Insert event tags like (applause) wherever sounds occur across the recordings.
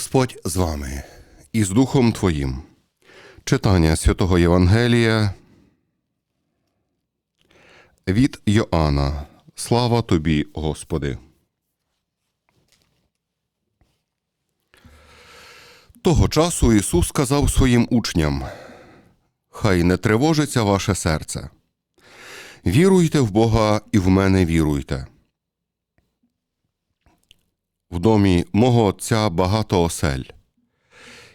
Господь з вами і з Духом Твоїм. Читання святого Євангелія від Йоанна. Слава тобі, Господи. Того часу Ісус сказав своїм учням: Хай не тривожиться ваше серце. Віруйте в Бога і в мене віруйте. В домі мого отця багато осель.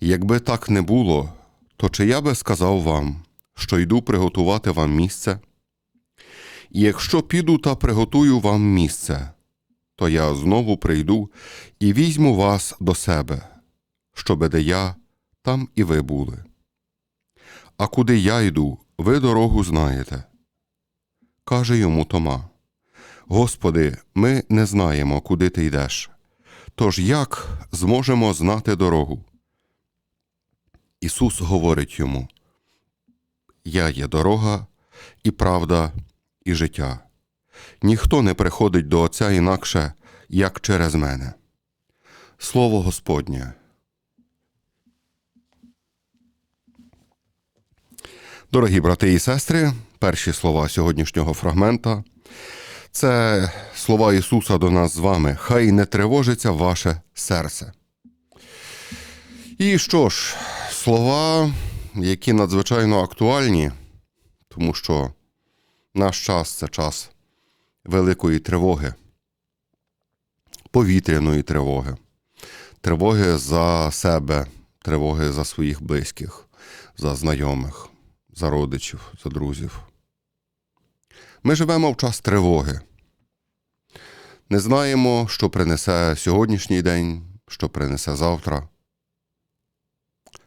Якби так не було, то чи я би сказав вам, що йду приготувати вам місце? І якщо піду та приготую вам місце, то я знову прийду і візьму вас до себе, щоби де я, там і ви були. А куди я йду, ви дорогу знаєте. Каже йому Тома: Господи, ми не знаємо, куди ти йдеш. Тож як зможемо знати дорогу? Ісус говорить йому: Я є дорога і правда, і життя. Ніхто не приходить до Отця інакше, як через мене. Слово Господнє. Дорогі брати і сестри, перші слова сьогоднішнього фрагмента це слова Ісуса до нас з вами. Хай не тривожиться ваше серце. І що ж, слова, які надзвичайно актуальні, тому що наш час це час великої тривоги, повітряної тривоги, тривоги за себе, тривоги за своїх близьких, за знайомих, за родичів, за друзів. Ми живемо в час тривоги. Не знаємо, що принесе сьогоднішній день, що принесе завтра.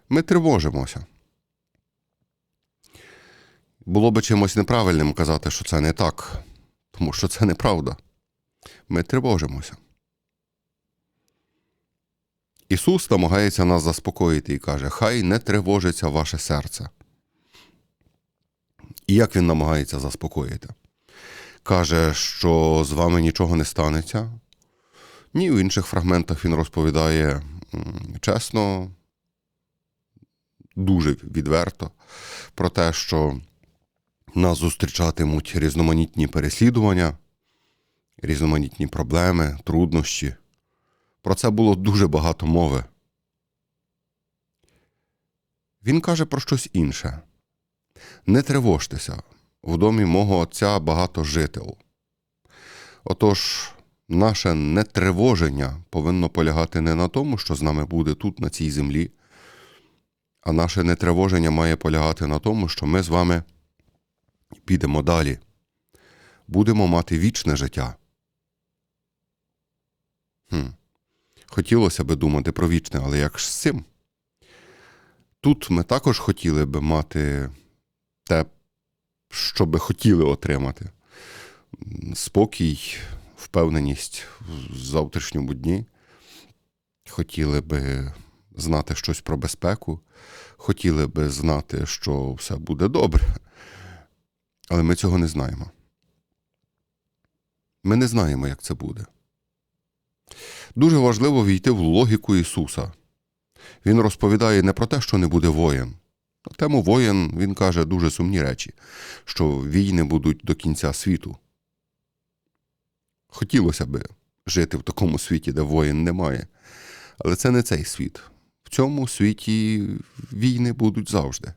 Ми тривожимося. Було би чимось неправильним казати, що це не так, тому що це неправда. Ми тривожимося. Ісус намагається нас заспокоїти і каже: Хай не тривожиться ваше серце. І як він намагається заспокоїти? Каже, що з вами нічого не станеться. Ні, в інших фрагментах він розповідає чесно, дуже відверто про те, що нас зустрічатимуть різноманітні переслідування, різноманітні проблеми, труднощі. Про це було дуже багато мови. Він каже про щось інше. Не тривожтеся, в домі мого Отця багато жител. Отож, наше нетривоження повинно полягати не на тому, що з нами буде тут, на цій землі, а наше нетривоження має полягати на тому, що ми з вами підемо далі, будемо мати вічне життя. Хм. Хотілося би думати про вічне, але як ж з цим? Тут ми також хотіли би мати те, що би хотіли отримати. Спокій, впевненість в завтрашньому дні. Хотіли би знати щось про безпеку, хотіли би знати, що все буде добре. Але ми цього не знаємо. Ми не знаємо, як це буде. Дуже важливо війти в логіку Ісуса. Він розповідає не про те, що не буде воєн. Тему воєн він каже дуже сумні речі, що війни будуть до кінця світу. Хотілося би жити в такому світі, де воїн немає. Але це не цей світ. В цьому світі війни будуть завжди.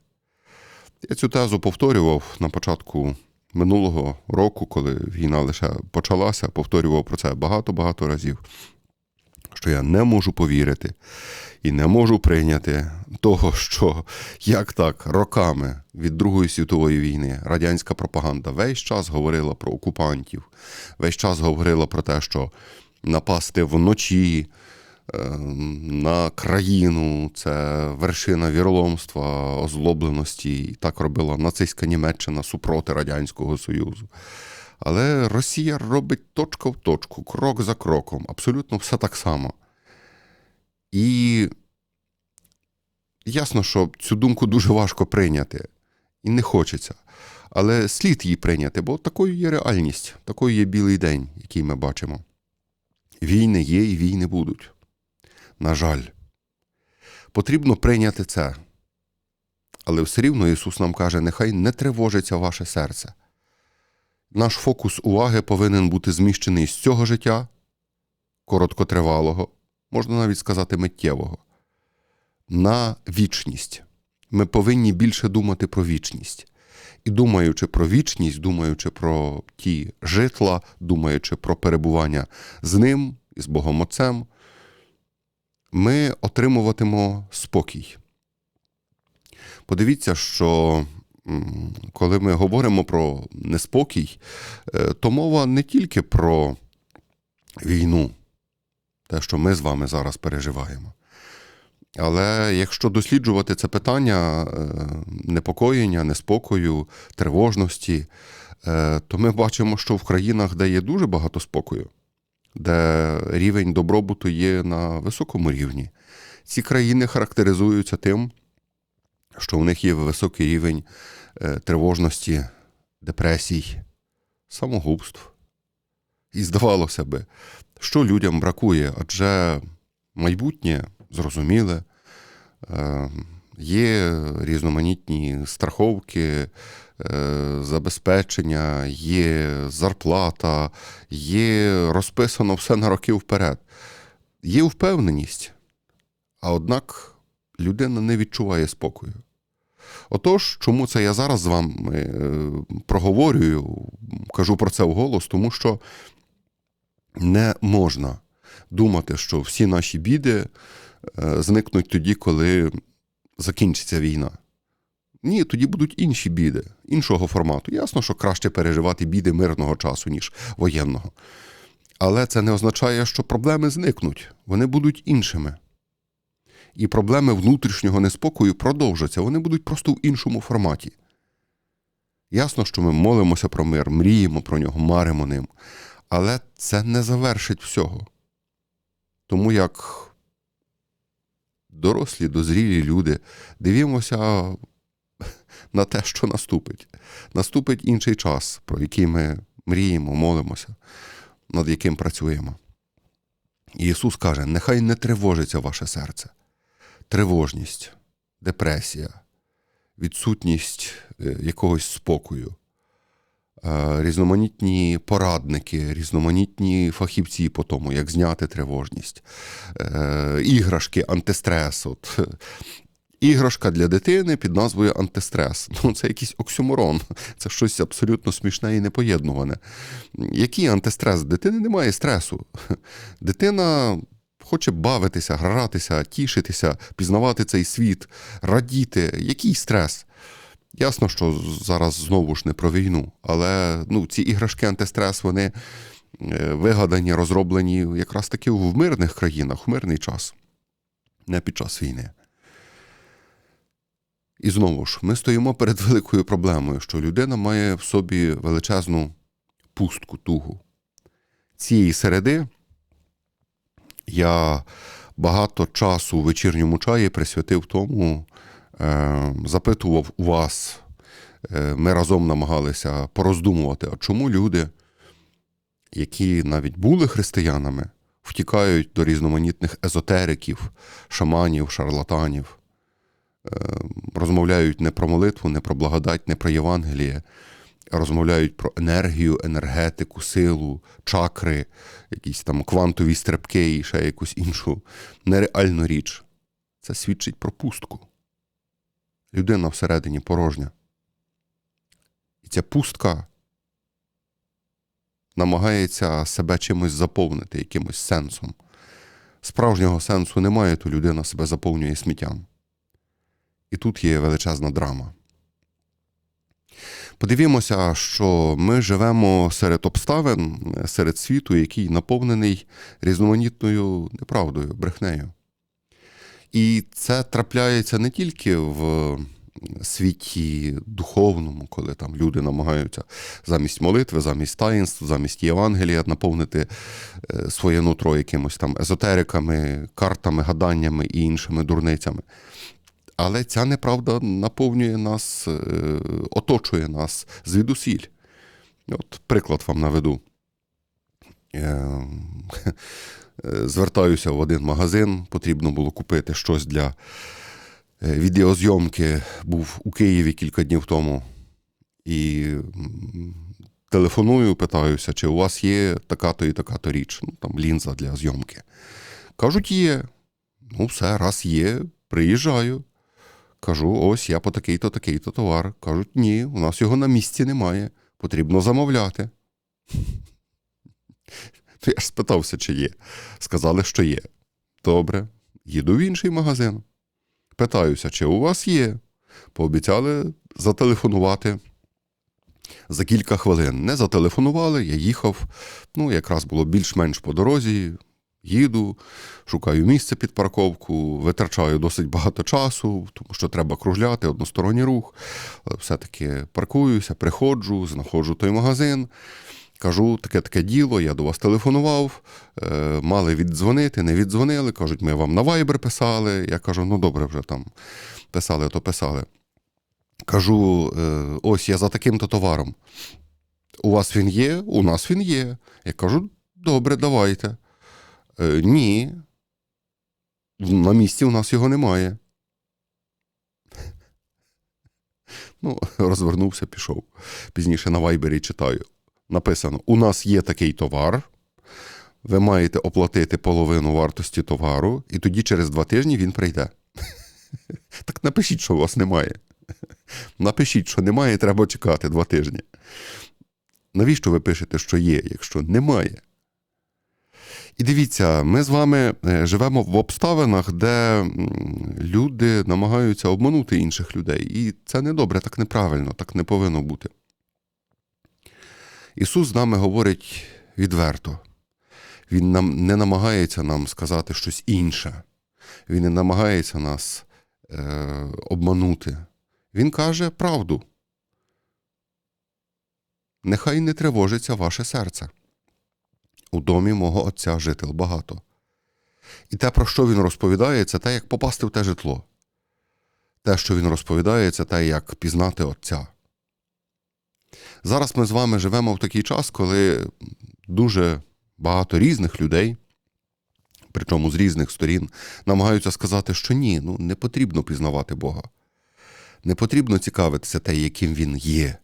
Я цю тезу повторював на початку минулого року, коли війна лише почалася, повторював про це багато-багато разів. Що я не можу повірити і не можу прийняти того, що як так роками від Другої світової війни радянська пропаганда весь час говорила про окупантів, весь час говорила про те, що напасти вночі е, на країну це вершина віроломства, озлобленості. І так робила нацистська Німеччина супроти Радянського Союзу. Але Росія робить точка в точку, крок за кроком, абсолютно все так само. І ясно, що цю думку дуже важко прийняти, і не хочеться. Але слід її прийняти, бо такою є реальність, такою є білий день, який ми бачимо. Війни є і війни будуть. На жаль, Потрібно прийняти це. Але все рівно Ісус нам каже: нехай не тривожиться ваше серце. Наш фокус уваги повинен бути зміщений з цього життя, короткотривалого, можна навіть сказати миттєвого, на вічність. Ми повинні більше думати про вічність. І думаючи про вічність, думаючи про ті житла, думаючи про перебування з ним і з Богом Отцем, ми отримуватимо спокій. Подивіться, що коли ми говоримо про неспокій, е, то мова не тільки про війну, те, що ми з вами зараз переживаємо. Але якщо досліджувати це питання е, непокоєння, неспокою, тривожності, е, то ми бачимо, що в країнах, де є дуже багато спокою, де рівень добробуту є на високому рівні, ці країни характеризуються тим, що у них є високий рівень е, тривожності, депресій, самогубств. І здавалося би, що людям бракує, адже майбутнє зрозуміле, е, є різноманітні страховки, е, забезпечення, є зарплата, є розписано все на роки вперед. Є впевненість, а однак людина не відчуває спокою. Отож, чому це я зараз з вами е, проговорюю, кажу про це вголос, тому що не можна думати, що всі наші біди е, зникнуть тоді, коли закінчиться війна. Ні, тоді будуть інші біди, іншого формату. Ясно, що краще переживати біди мирного часу, ніж воєнного. Але це не означає, що проблеми зникнуть, вони будуть іншими. І проблеми внутрішнього неспокою продовжаться, вони будуть просто в іншому форматі. Ясно, що ми молимося про мир, мріємо про нього, маримо ним. Але це не завершить всього. Тому як дорослі, дозрілі люди дивимося на те, що наступить. Наступить інший час, про який ми мріємо, молимося, над яким працюємо. І Ісус каже: нехай не тривожиться ваше серце. Тривожність, депресія, відсутність е, якогось спокою, е, різноманітні порадники, різноманітні фахівці по тому, як зняти тривожність, е, іграшки, антистрес. От. Іграшка для дитини під назвою антистрес. (laughs) Ну, це якийсь оксюморон, це щось абсолютно смішне і непоєднуване. Який антистрес? Дитини немає стресу. (laughs) Дитина хоче бавитися, гратися, тішитися, пізнавати цей світ, радіти. Який стрес? Ясно, що зараз знову ж не про війну, але ну, ці іграшки антистрес, вони е, вигадані, розроблені якраз таки в мирних країнах, в мирний час, не під час війни. І знову ж, ми стоїмо перед великою проблемою, що людина має в собі величезну пустку, тугу. Цієї середи я багато часу у вечірньому чаї присвятив тому, е, запитував у вас, е, ми разом намагалися пороздумувати, а чому люди, які навіть були християнами, втікають до різноманітних езотериків, шаманів, шарлатанів, е, розмовляють не про молитву, не про благодать, не про Євангеліє, розмовляють про енергію, енергетику, силу, чакри, якісь там квантові стрибки і ще якусь іншу нереальну річ. Це свідчить про пустку. Людина всередині порожня. І ця пустка намагається себе чимось заповнити, якимось сенсом. Справжнього сенсу немає, то людина себе заповнює сміттям. І тут є величезна драма. Подивімося, що ми живемо серед обставин, серед світу, який наповнений різноманітною неправдою, брехнею. І це трапляється не тільки в світі духовному, коли там люди намагаються замість молитви, замість таїнств, замість Євангелія наповнити е, своє нутро якимось там езотериками, картами, гаданнями і іншими дурницями. Але ця неправда наповнює нас, е, оточує нас звідусіль. От приклад вам наведу. е, (laughs) звертаюся в один магазин, потрібно було купити щось для е, відеозйомки. Був у Києві кілька днів тому. І телефоную, питаюся, чи у вас є така-то і така-то річ, ну, там лінза для зйомки. Кажуть, є. Ну, все, раз є, приїжджаю. Кажу, ось я по такий-то, такий-то товар. Кажуть, ні, у нас його на місці немає. Потрібно замовляти. (laughs) То я ж спитався, чи є. Сказали, що є. Добре. Їду в інший магазин. Питаюся, чи у вас є. Пообіцяли зателефонувати за кілька хвилин. Не зателефонували, я їхав. Ну, якраз було більш-менш по дорозі. Їду, шукаю місце під парковку, витрачаю досить багато часу, тому що треба кружляти, односторонній рух. Все-таки паркуюся, приходжу, знаходжу той магазин. Кажу, таке таке діло, я до вас телефонував, е, мали віддзвонити, не віддзвонили. Кажуть, ми вам на Viber писали. Я кажу, ну добре, вже там писали, то писали. Кажу, е, ось я за таким-то товаром. У вас він є? У нас він є. Я кажу, добре, давайте. Е, ні. На місці у нас його немає. Ну, (laughs) розвернувся, пішов. Пізніше на вайбері читаю. Написано: у нас є такий товар. Ви маєте оплатити половину вартості товару, і тоді через два тижні він прийде. (laughs) Так напишіть, що у вас немає. (laughs) Напишіть, що немає, треба чекати два тижні. Навіщо ви пишете, що є, якщо немає? І дивіться, ми з вами е, живемо в обставинах, де люди намагаються обманути інших людей. І це не добре, так неправильно, так не повинно бути. Ісус з нами говорить відверто. Він нам не намагається нам сказати щось інше. Він не намагається нас е, обманути. Він каже правду. Нехай не тривожиться ваше серце. У домі мого отця жител багато. І те, про що він розповідає, це те, як попасти в те житло. Те, що він розповідає, це те, як пізнати Отця. Зараз ми з вами живемо в такий час, коли дуже багато різних людей, причому з різних сторін, намагаються сказати, що ні, ну не потрібно пізнавати Бога. Не потрібно цікавитися те, яким він є.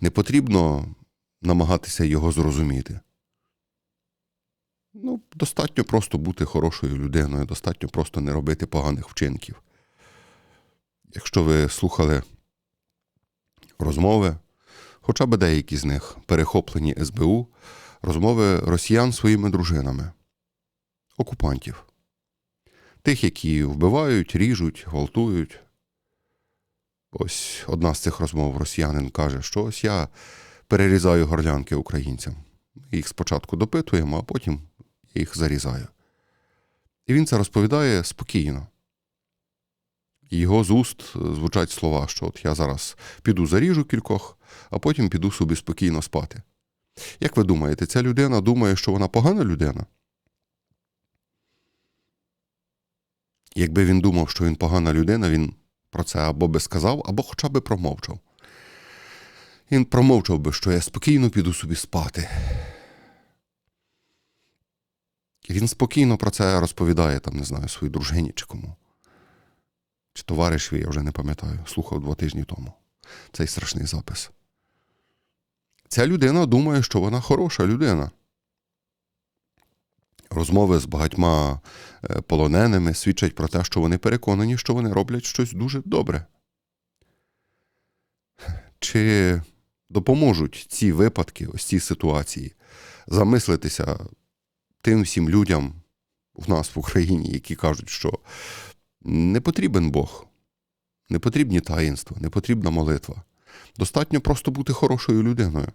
Не потрібно намагатися його зрозуміти. Ну, достатньо просто бути хорошою людиною, достатньо просто не робити поганих вчинків. Якщо ви слухали розмови, хоча б деякі з них перехоплені СБУ, розмови росіян своїми дружинами, окупантів, тих, які вбивають, ріжуть, гвалтують. Ось одна з цих розмов росіянин каже, що ось я перерізаю горлянки українцям. Їх спочатку допитуємо, а потім їх зарізаю. І він це розповідає спокійно. Його з уст звучать слова, що от я зараз піду заріжу кількох, а потім піду собі спокійно спати. Як ви думаєте, ця людина думає, що вона погана людина? Якби він думав, що він погана людина, він про це або би сказав, або хоча б промовчав. Він промовчав би, що я спокійно піду собі спати. І він спокійно про це розповідає, там, не знаю, своїй дружині чи кому. Чи товаришеві, я вже не пам'ятаю, слухав два тижні тому цей страшний запис. Ця людина думає, що вона хороша людина. Розмови з багатьма е, полоненими свідчать про те, що вони переконані, що вони роблять щось дуже добре. Чи допоможуть ці випадки, ось ці ситуації, замислитися тим всім людям в нас в Україні, які кажуть, що не потрібен Бог, не потрібні таїнства, не потрібна молитва. Достатньо просто бути хорошою людиною.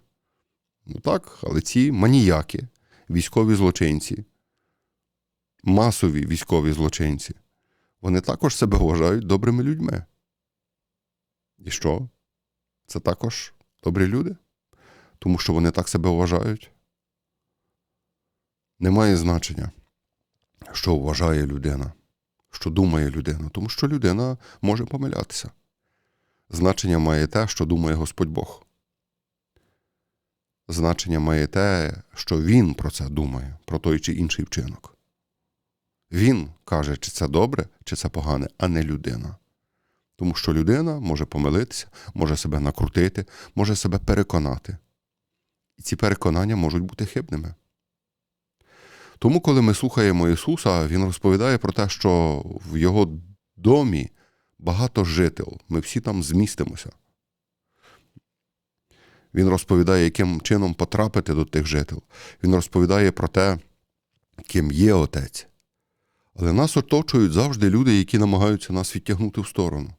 Ну так, але ці маніяки, військові злочинці, масові військові злочинці, вони також себе вважають добрими людьми. І що? Це також добрі люди? Тому що вони так себе вважають? Немає значення, що вважає людина, що думає людина, тому що людина може помилятися. Значення має те, що думає Господь Бог. значення має те, що він про це думає, про той чи інший вчинок. Він каже, чи це добре, чи це погане, а не людина. Тому що людина може помилитися, може себе накрутити, може себе переконати. І ці переконання можуть бути хибними. Тому, коли ми слухаємо Ісуса, Він розповідає про те, що в Його домі багато жител, ми всі там змістимося. Він розповідає, яким чином потрапити до тих жител. Він розповідає про те, ким є Отець. Але нас оточують завжди люди, які намагаються нас відтягнути в сторону.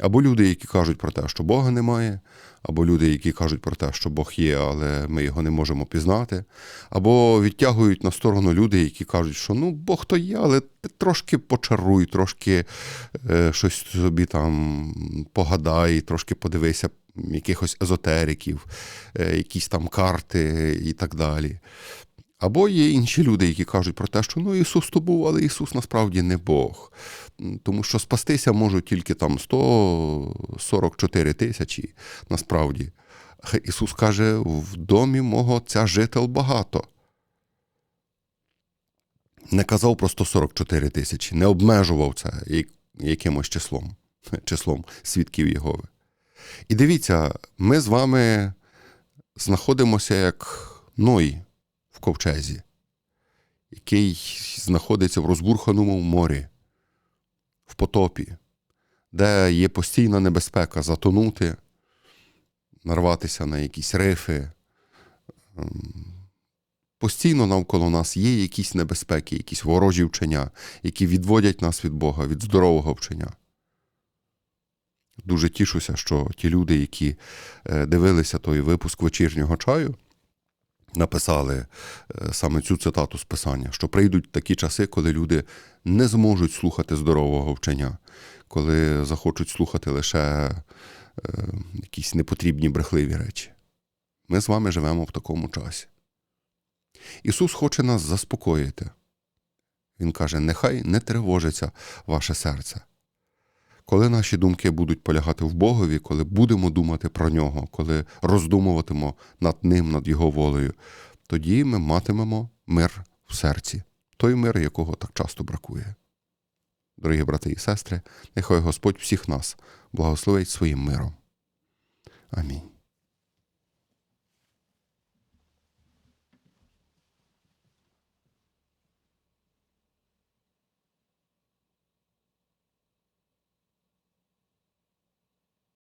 Або люди, які кажуть про те, що Бога немає, або люди, які кажуть про те, що Бог є, але ми його не можемо пізнати, або відтягують на сторону люди, які кажуть, що ну Бог то є, але ти трошки почаруй, трошки е, щось собі там погадай, трошки подивися якихось езотериків, е, якісь там карти і так далі. Або є інші люди, які кажуть про те, що ну Ісус то був, але Ісус насправді не Бог. Тому що спастися можуть тільки там 144 тисячі насправді. Ісус каже: в домі мого ця жител багато. Не казав про 144 тисячі, не обмежував це якимось числом, (laughs) числом свідків Єгови. І дивіться, ми з вами знаходимося як Ной в ковчезі, який знаходиться в розбурханому морі, в потопі, де є постійна небезпека затонути, нарватися на якісь рифи. Ем, Постійно навколо нас є якісь небезпеки, якісь ворожі вчення, які відводять нас від Бога, від здорового вчення. Дуже тішуся, що ті люди, які е, дивилися той випуск вечірнього чаю, написали е, саме цю цитату з писання, що прийдуть такі часи, коли люди не зможуть слухати здорового вчення, коли захочуть слухати лише е, якісь непотрібні брехливі речі. Ми з вами живемо в такому часі. Ісус хоче нас заспокоїти. Він каже: нехай не тривожиться ваше серце. Коли наші думки будуть полягати в Богові, коли будемо думати про нього, коли роздумуватимо над ним, над Його волею, тоді ми матимемо мир в серці, той мир, якого так часто бракує. Дорогі брати і сестри, нехай Господь всіх нас благословить своїм миром. Амінь.